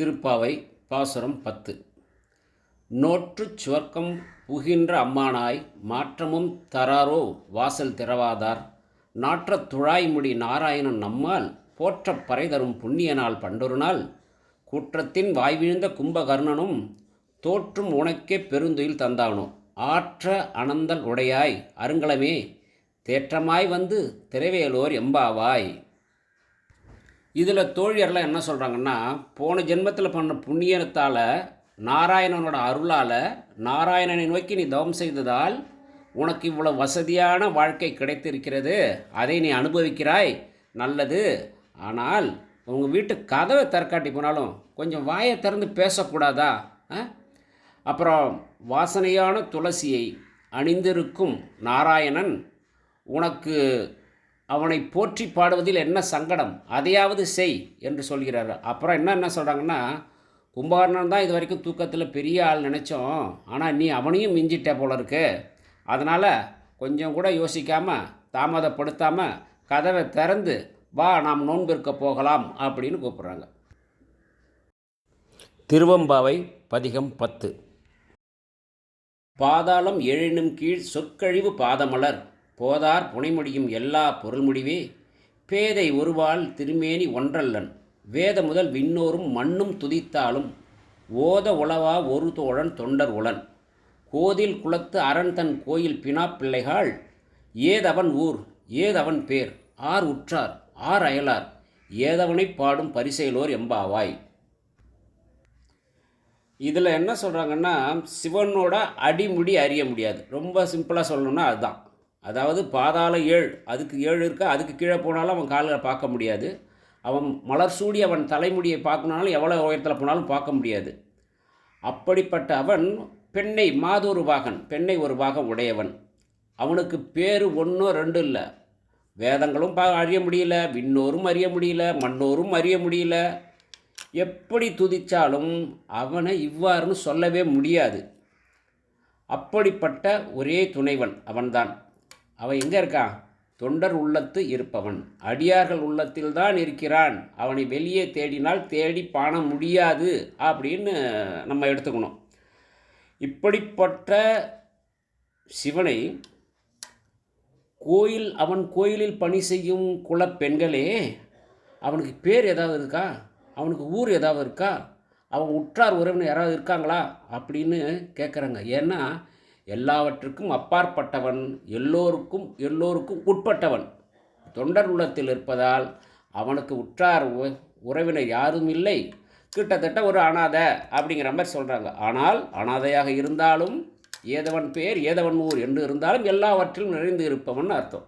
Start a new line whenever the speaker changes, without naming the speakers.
திருப்பாவை பாசுரம் பத்து. நோற்றுச் சுவர்க்கம் புகின்ற அம்மானாய் மாற்றமும் தராரோ வாசல் திறவாதார். நாற்றத் துழாய்முடி நாராயணன் நம்மால் போற்றப் பறை தரும் புண்ணிய நாள் பண்டொரு நாள் கூற்றத்தின் வாய்விழுந்த கும்பகர்ணனும் தோற்றும் உனக்கே பெருந்துயில் தந்தானோ. ஆற்ற அனந்தல் உடையாய் அருங்கலமே தேற்றமாய் வந்து திரைவேலோர் எம்பாவாய். இதில் தோழியர்லாம் என்ன சொல்கிறாங்கன்னா போன ஜென்மத்தில் பண்ண புண்ணியத்தால் நாராயணனோட அருளால் நாராயணனை நோக்கி நீ தவம் செய்ததால் உனக்கு இவ்வளோ வசதியான வாழ்க்கை கிடைத்திருக்கிறது. அதை நீ அனுபவிக்கிறாய். நல்லது. ஆனால் உங்கள் வீட்டு கதவை தற்காட்டி போனாலும் கொஞ்சம் வாயை திறந்து பேசக்கூடாதா? ஆ? அப்புறம் வாசனையான துளசியை அணிந்திருக்கும் நாராயணன் உனக்கு அவனை போற்றி பாடுவதில் என்ன சங்கடம்? அதையாவது செய் என்று சொல்கிறார். அப்புறம் என்ன என்ன சொல்கிறாங்கன்னா கும்பகர்ணன் தான் இது வரைக்கும் தூக்கத்தில் பெரிய ஆள் நினச்சோம். ஆனால் நீ அவனையும் மிஞ்சிட்ட போல இருக்கு. அதனால் கொஞ்சம் கூட யோசிக்காமல் தாமதப்படுத்தாமல் கதவை திறந்து வா நாம் நோன்பிருக்க போகலாம் அப்படின்னு கூப்பிட்றாங்க. திருவம்பாவை பதிகம் பத்து. பாதாளம் எழினும் கீழ் சொற்கழிவு பாதமலர். போதார் புனைமுடியும் எல்லா பொருள்முடிவே பேதை ஒருவாள் திருமேனி ஒன்றல்லன். வேத முதல் விண்ணோரும் மண்ணும் துதித்தாலும் ஓத உளவா ஒரு தோழன் தொண்டர் உளன். கோதில் குளத்து அரண் தன் கோயில் பினா பிள்ளைகள் ஏதவன் ஊர் ஏதவன் பேர் ஆர் உற்றார் ஆர் அயலார் ஏதவனைப் பாடும் பரிசையிலோர் எம்பாவாய். இதில் என்ன சொல்கிறாங்கன்னா சிவனோட அடிமுடி அறிய முடியாது. ரொம்ப சிம்பிளாக சொல்லணும்னா அதுதான். அதாவது பாதாள ஏழ் அதுக்கு ஏழு இருக்கா அதுக்கு கீழே போனாலும் அவன் கால்களை பார்க்க முடியாது. அவன் மலர் சூடி அவன் தலைமுடியை பார்க்கணுனாலும் எவ்வளோ உயரத்தில் போனாலும் பார்க்க முடியாது. அப்படிப்பட்ட அவன் பெண்ணை மாதொரு பாகன் பெண்ணை ஒரு பாகம் உடையவன். அவனுக்கு பேர் ஒன்றும் ரெண்டு இல்லை. வேதங்களும் பா அறிய முடியல விண்ணோரும் அறிய முடியல மண்ணோரும் அறிய முடியல. எப்படி துதித்தாலும் அவனை இவ்வாறுன்னு சொல்லவே முடியாது. அப்படிப்பட்ட ஒரே துணைவன் அவன்தான். அவன் எங்கே இருக்கான் தொண்டர் உள்ளத்து இருப்பவன். அடியார்கள் உள்ளத்தில்தான் இருக்கிறான். அவனை வெளியே தேடினால் தேடி பாண முடியாது அப்படின்னு நம்ம எடுத்துக்கணும். இப்படிப்பட்ட சிவனை கோயில் அவன் கோயிலில் பணி செய்யும் குலப்பெண்களே அவனுக்கு பேர் ஏதாவது இருக்கா? அவனுக்கு ஊர் ஏதாவது இருக்கா? அவன் உற்றார் உறவினர் யாராவது இருக்காங்களா? அப்படின்னு கேட்குறாங்க ஏன்னா எல்லாவற்றுக்கும் அப்பாற்பட்டவன் எல்லோருக்கும் எல்லோருக்கும் உட்பட்டவன். தொண்டர் உள்ளத்தில் இருப்பதால் அவனுக்கு உற்றார் உ- உறவினர் யாரும் இல்லை. கிட்டத்தட்ட ஒரு அனாதை அப்படிங்கிற மாதிரி சொல்கிறாங்க ஆனால் அனாதையாக இருந்தாலும் ஏதவன் பேர் ஏதவன் ஊர் என்று இருந்தாலும் எல்லாவற்றிலும் நிறைந்து இருப்பவன் அர்த்தம்.